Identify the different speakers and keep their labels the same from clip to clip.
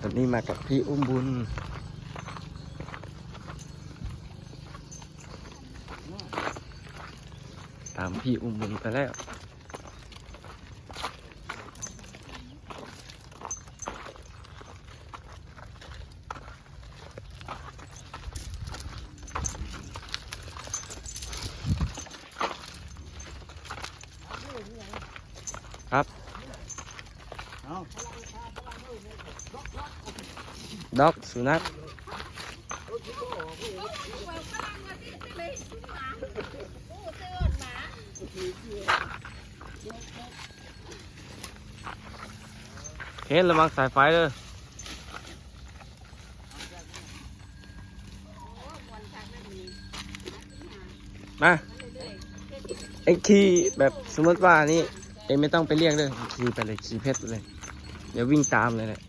Speaker 1: ตอนนี้มากับพี่อุ้มบุญ ตามพี่อุ้มบุญไปแล้ว ด็อกสุนัขเห็นระวังสายไฟเลยมาไอ้ขี่แบบสมมติว่านี่ เองไม่ต้องไปเรียกเลยขี่ไปเลยขี่เพชรเลย เดี๋ยววิ่งตามเลยแหละ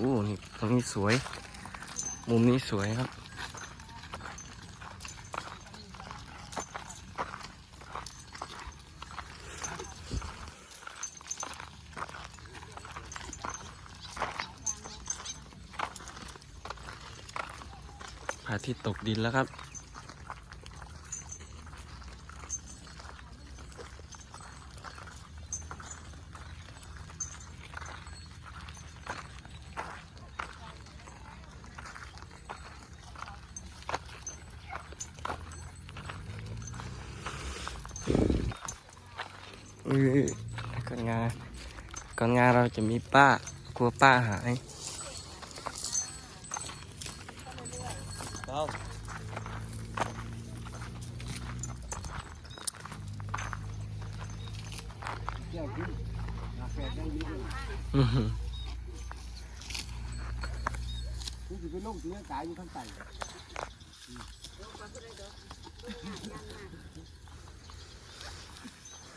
Speaker 1: โอ้นี่ตรงนี้สวย มุมนี้สวยครับ พระอาทิตย์ตกดินแล้วครับ ก่อนงานก่อนงานเราจะมีป้ากลัวป้าหาย
Speaker 2: เอาเกี่ยวกินกาแฟได้อยิ่ง
Speaker 1: อื้อหือ
Speaker 2: นี่คือเป็นโรคเสียกายอยู่ข้างใต้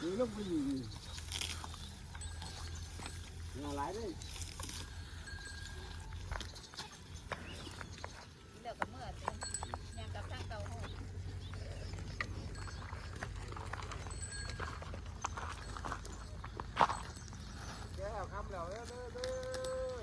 Speaker 2: มีโรคไปอยู่งาหลายเลย
Speaker 3: เดี๋ยวก็เมื่อเต็มยังกับทางเก่าห้อง
Speaker 2: แก้วคำแล้วเด้อเด้อเด้อ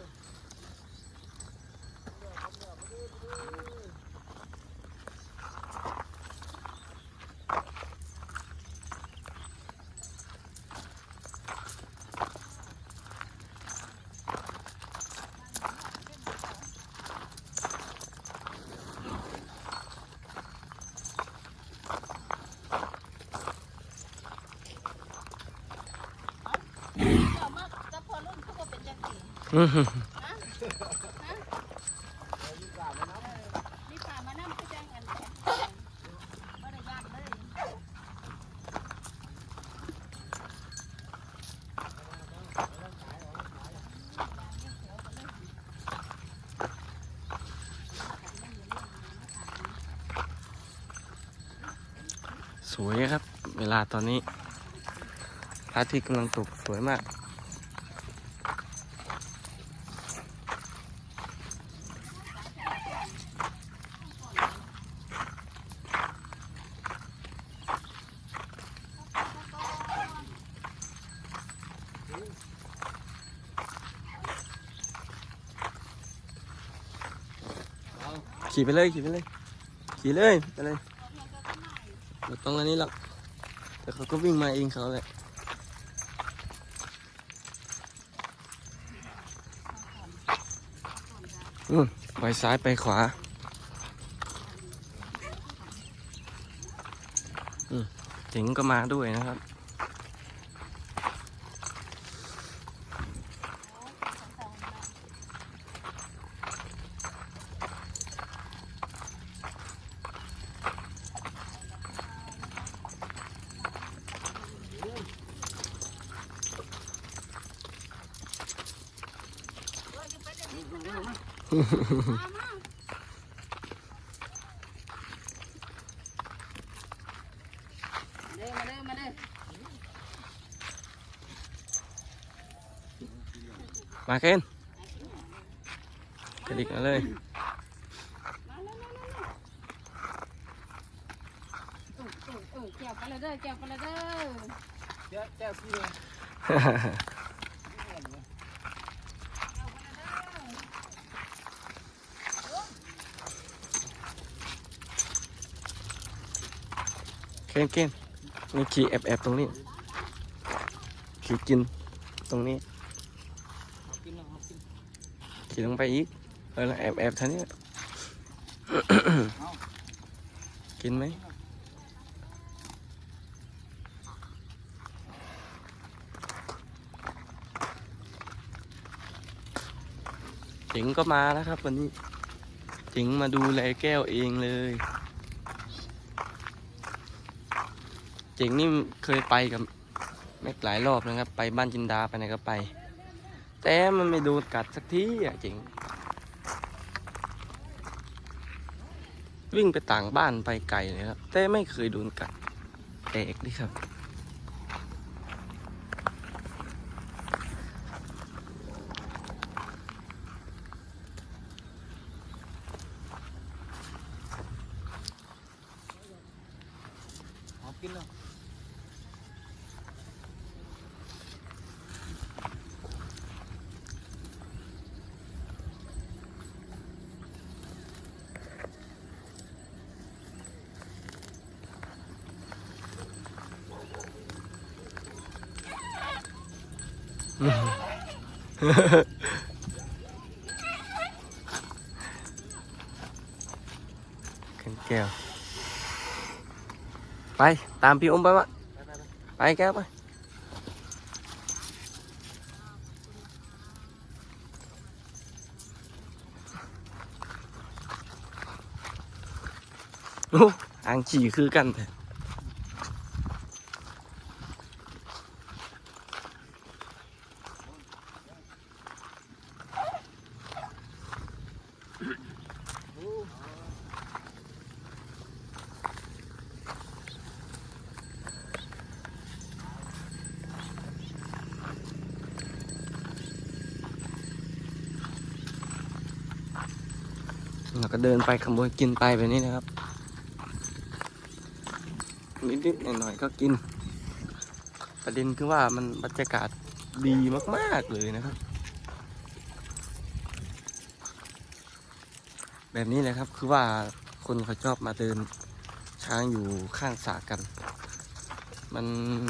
Speaker 3: เดี๋ยวมากับพอรุ่นเขาก็เป็นจังสี
Speaker 1: อื้อหือ
Speaker 3: นี่ป่ามานั่งคือจังกันแท้บ่ได้ยากเลย
Speaker 1: สวยครับ เวลาตอนนี้พระอาทิตย์กำลังตกสวยมาก ขี่ไปเลยขี่ไปเลย ขี่เลยไปเลยไม่ต้องอันนี้หรอกแต่เขาก็วิ่งมาเองเขาแหละอืมไปซ้ายไปขวาอืมถิงก็มาด้วยนะครับ
Speaker 3: มาเด้อมาเด้อ
Speaker 1: มาเคนกระดิกมาเลย
Speaker 3: เออเออเกี่ยวกันเลยเด้อเกี่ยวกันเลยเด้อ
Speaker 2: แก้วแก้วพี่เลย
Speaker 1: เคนเคนนี่ขี่แอบแอบๆตรงนี้ขี่กินตรงนี้ขี่ลงไปอีกเออแล้วแอบแอบท่านี้กินไหมจ๋งก็มาแล้วครับวันนี้จ๋งมาดูแลแก้วเองเลย เจ๋งนี่เคยไปกับแม็กหลายรอบนะครับ ไปบ้านจินดาไปไหนก็ไป แต่มันไม่โดนกัดสักทีอะเจ๋ง วิ่งไปต่างบ้านไปไกลเลยครับแต่ไม่เคยโดนกัดแตกดิครับ ขึ้นแก้วไปตามพี่อมไปวะไปแก้วไปโอ้อ่างฉี่คือกันแต่ เราก็เดินไปขโมยกินไปแบบนี้นะครับ นิดๆหน่อยๆก็กิน ประเด็นคือว่ามันบรรยากาศดีมากๆเลยนะครับ แบบนี้เลยครับคือว่าคนเขาชอบมาเดินช้างอยู่ข้างสระกัน มัน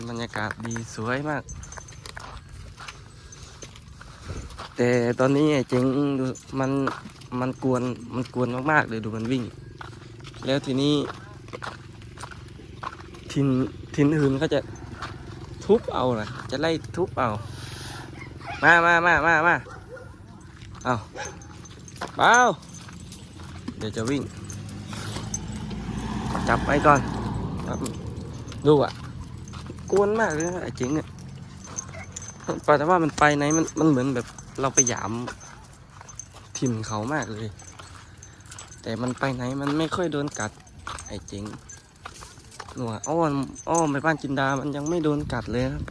Speaker 1: บรรยากาศดีสวยมาก แต่ตอนนี้ไอ้เจ๋งมัน มันกวนมันกวนมากๆเลยดูมันวิ่ง แล้วทีนี้ทินทินอื่นเขาจะทุบเอานะจะไล่ทุบเอา มามามามามาเอาเบาเดี๋ยวจะวิ่ง จับไปก่อนครับดูอะกวนมากเลยไอ้เจ๋งเนี่ยแต่ว่ามันไปไหนมันมันเหมือนแบบเราไปหยาม ถิ่นเขามากเลย แต่มันไปไหนมันไม่ค่อยโดนกัด ไอ้เจ๋งหนูอ้อมอ้อมไปบ้านจินดา มันยังไม่โดนกัดเลยครับ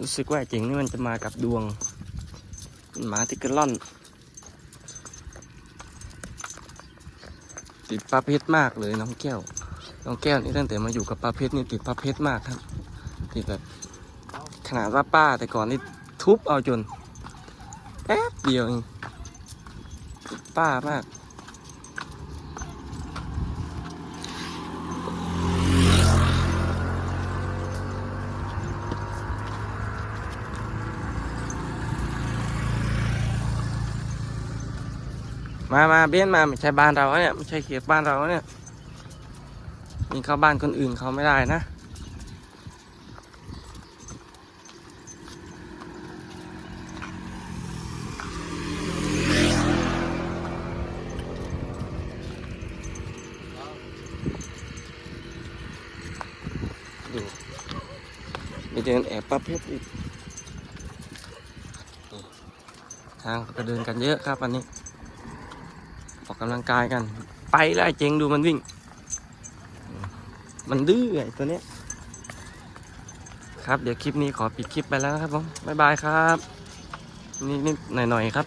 Speaker 1: รู้สึกว่าไอ้เจ๋งนี่มันจะมากับดวงมันหมาติกเกอร์ล่อน ติดปลาเพชรมากเลยน้องแก้ว น้องแก้วนี่ตั้งแต่มาอยู่กับปลาเพชรนี่ติดปลาเพชรมากครับ ติดแบบขนาดว่าป้าแต่ก่อนนี่ ทุบเอาจน แป๊บเดียวเองป้ามาก มามาเบี้ยนมาไม่ใช่บ้านเราเนี่ยไม่ใช่เขตบ้านเราเนี่ยมีเข้าบ้านคนอื่นเขาไม่ได้นะ เดินแอบป้าเพชรอีกทางก็เดินกันเยอะครับวันนี้ออกกำลังกายกัน ไปแล้วเจงดูมันวิ่ง มันดื้อไอ้ตัวเนี้ยครับเดี๋ยวคลิปนี้ขอปิดคลิปไปแล้วครับผมบ๊ายบายครับนิดๆหน่อยๆครับ